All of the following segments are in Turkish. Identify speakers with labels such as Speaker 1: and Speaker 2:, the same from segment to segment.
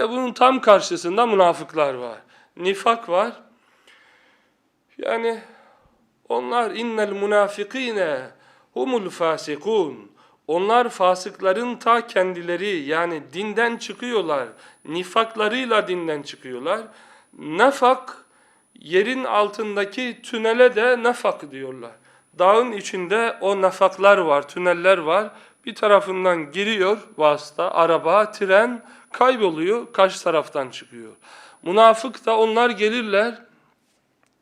Speaker 1: de bunun tam karşısında münafıklar var. Nifak var. Yani onlar innel münafikine humul fasikun. Onlar fasıkların ta kendileri yani dinden çıkıyorlar. Nifaklarıyla dinden çıkıyorlar. Nefak yerin altındaki tünele de nefak diyorlar. Dağın içinde o nefaklar var, tüneller var. Bir tarafından giriyor vasıta, araba, tren kayboluyor, karşı taraftan çıkıyor. Münafık da onlar gelirler,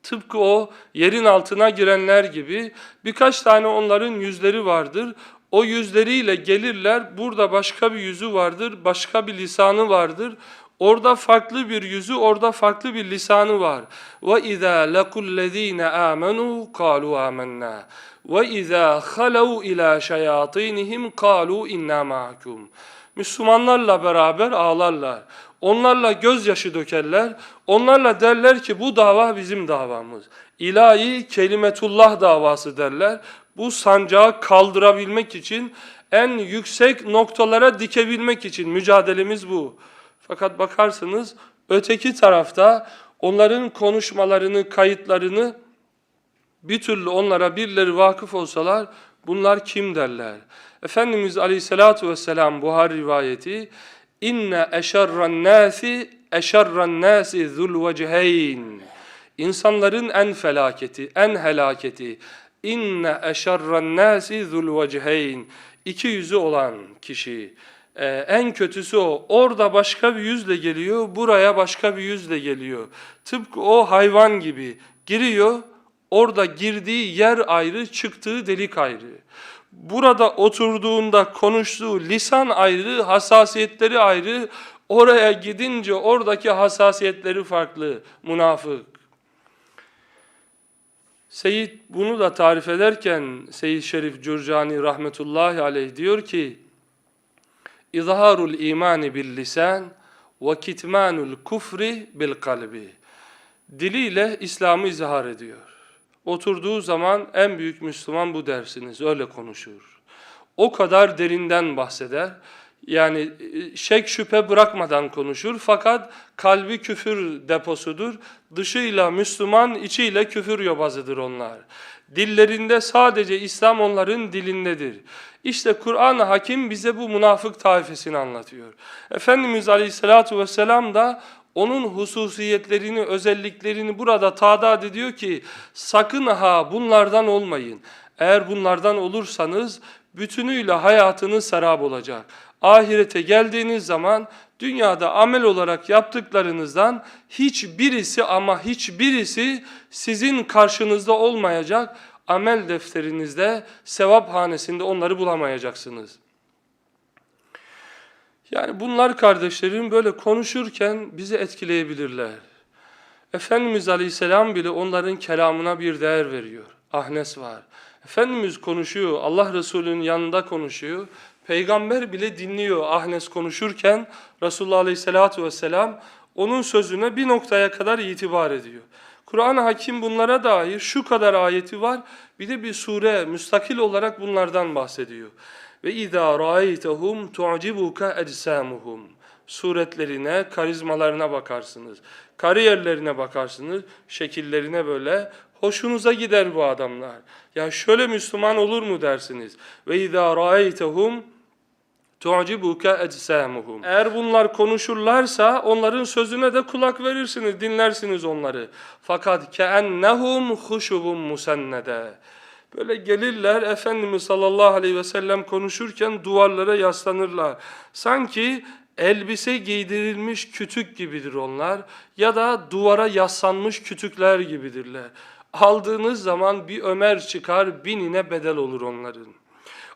Speaker 1: tıpkı o yerin altına girenler gibi birkaç tane onların yüzleri vardır. O yüzleriyle gelirler, burada başka bir yüzü vardır, başka bir lisanı vardır. Orada farklı bir yüzü, orada farklı bir lisanı var. Ve izâ lekullezîne âmenû kâlû âmennâ. Ve izâ halû ilâ şeyâtînihim kâlû innâ ma'akum. Müslümanlarla beraber ağlarlar. Onlarla gözyaşı dökerler. Onlarla derler ki bu dava bizim davamız. İlahi kelimetullah davası derler. Bu sancağı kaldırabilmek için en yüksek noktalara dikebilmek için mücadelemiz bu. Fakat bakarsınız öteki tarafta onların konuşmalarını, kayıtlarını bir türlü onlara birileri vakıf olsalar bunlar kim derler? Efendimiz Aleyhisselatü Vesselam Buhari rivayeti inne eşerran nasi eşerran nasi zul veceheyn İnsanların en felaketi, en helaketi inne eşerran nasi zul veceheyn iki yüzü olan kişi ee, en kötüsü o. Orada başka bir yüzle geliyor, buraya başka bir yüzle geliyor. Tıpkı o hayvan gibi giriyor, orada girdiği yer ayrı, çıktığı delik ayrı. Burada oturduğunda konuştuğu lisan ayrı, hassasiyetleri ayrı. Oraya gidince oradaki hassasiyetleri farklı, münafık. Seyyid bunu da tarif ederken Seyyid Şerif Cürcani rahmetullahi aleyh diyor ki İzharul imani bil lisan ve kitmanul kufri bil kalbi. Diliyle İslam'ı izhar ediyor. Oturduğu zaman en büyük Müslüman bu dersiniz. Öyle konuşur. O kadar derinden bahseder. Yani e, şek şüphe bırakmadan konuşur. Fakat kalbi küfür deposudur. Dışıyla Müslüman, içiyle küfür yobazıdır onlar. Dillerinde sadece İslam onların dilindedir. İşte Kur'an-ı Hakim bize bu münafık taifesini anlatıyor. Efendimiz Aleyhisselatü Vesselam da onun hususiyetlerini, özelliklerini burada tadat ediyor ki sakın ha bunlardan olmayın. Eğer bunlardan olursanız bütünüyle hayatınız serap olacak. Ahirete geldiğiniz zaman dünyada amel olarak yaptıklarınızdan hiçbirisi ama hiçbirisi sizin karşınızda olmayacak. Amel defterinizde, sevap hanesinde onları bulamayacaksınız. Yani bunlar kardeşlerim böyle konuşurken bizi etkileyebilirler. Efendimiz Aleyhisselam bile onların kelamına bir değer veriyor. Ahnes var. Efendimiz konuşuyor, Allah Resulü'nün yanında konuşuyor. Peygamber bile dinliyor Ahnes konuşurken Resulullah Aleyhisselatü Vesselam onun sözüne bir noktaya kadar itibar ediyor. Kur'an-ı Hakim bunlara dair şu kadar ayeti var. Bir de bir sure müstakil olarak bunlardan bahsediyor. Ve izâ râeytehum tu'cibuka ecsamuhum. Suretlerine, karizmalarına bakarsınız. Kariyerlerine bakarsınız, şekillerine böyle hoşunuza gider bu adamlar. Ya şöyle Müslüman olur mu dersiniz? Ve izâ râeytehum tu'cibuka ecsamuhum. Eğer bunlar konuşurlarsa onların sözüne de kulak verirsiniz, dinlersiniz onları. Fakat keennehum huşubun musennede. Böyle gelirler Efendimiz sallallahu aleyhi ve sellem konuşurken duvarlara yaslanırlar. Sanki elbise giydirilmiş kütük gibidir onlar ya da duvara yaslanmış kütükler gibidirler. Aldığınız zaman bir Ömer çıkar binine bedel olur onların.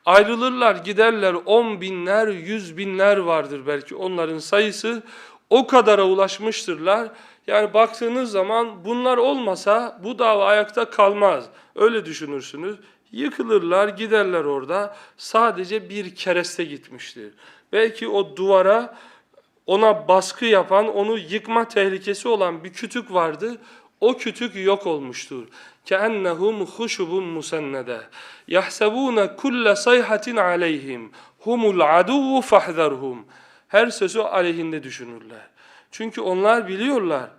Speaker 1: Ayrılırlar giderler on binler yüz binler vardır belki onların sayısı o kadara ulaşmıştırlar. Yani baktığınız zaman bunlar olmasa bu dava ayakta kalmaz. Öyle düşünürsünüz. Yıkılırlar, giderler orada. Sadece bir kereste gitmiştir. Belki o duvara ona baskı yapan, onu yıkma tehlikesi olan bir kütük vardı. O kütük yok olmuştur. كَأَنَّهُمْ خُشُبٌ مُسَنَّدَةٌ يَحْسَبُونَ كُلَّ صَيْحَةٍ عَلَيْهِمْ هُمُ الْعَدُوُّ فَاحْذَرْهُمْ her sözü aleyhinde düşünürler. Çünkü onlar biliyorlar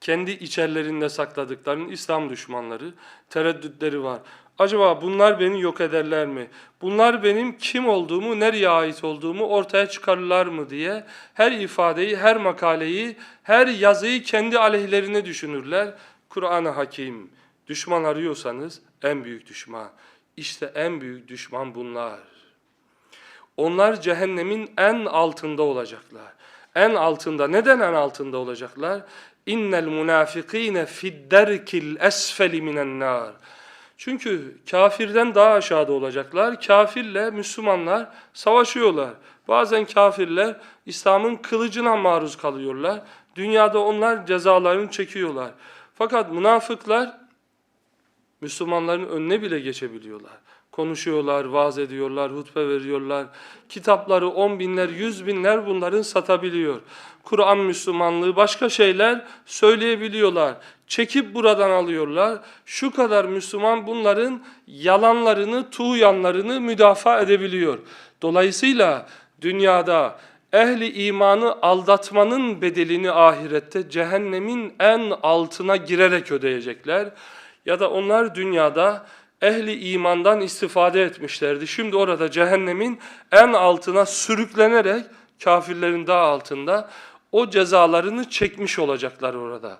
Speaker 1: kendi içerlerinde sakladıklarının İslam düşmanları tereddütleri var. Acaba bunlar beni yok ederler mi? Bunlar benim kim olduğumu, nereye ait olduğumu ortaya çıkarırlar mı diye her ifadeyi, her makaleyi, her yazıyı kendi aleyhlerine düşünürler. Kur'an-ı Hakim, düşman arıyorsanız en büyük düşman. İşte en büyük düşman bunlar. Onlar cehennemin en altında olacaklar. En altında. Neden en altında olacaklar? İnnel munafikine fidderkil esfeli minen. Çünkü kafirden daha aşağıda olacaklar. Kafirle Müslümanlar savaşıyorlar. Bazen kafirler İslam'ın kılıcına maruz kalıyorlar. Dünyada onlar cezalarını çekiyorlar. Fakat münafıklar Müslümanların önüne bile geçebiliyorlar. Konuşuyorlar, vaaz ediyorlar, hutbe veriyorlar. Kitapları on binler, yüz binler bunların satabiliyor. Kur'an Müslümanlığı, başka şeyler söyleyebiliyorlar. Çekip buradan alıyorlar. Şu kadar Müslüman bunların yalanlarını, tuğyanlarını müdafaa edebiliyor. Dolayısıyla dünyada ehli imanı aldatmanın bedelini ahirette cehennemin en altına girerek ödeyecekler. Ya da onlar dünyada ehli imandan istifade etmişlerdi. Şimdi orada cehennemin en altına sürüklenerek kafirlerin daha altında o cezalarını çekmiş olacaklar orada.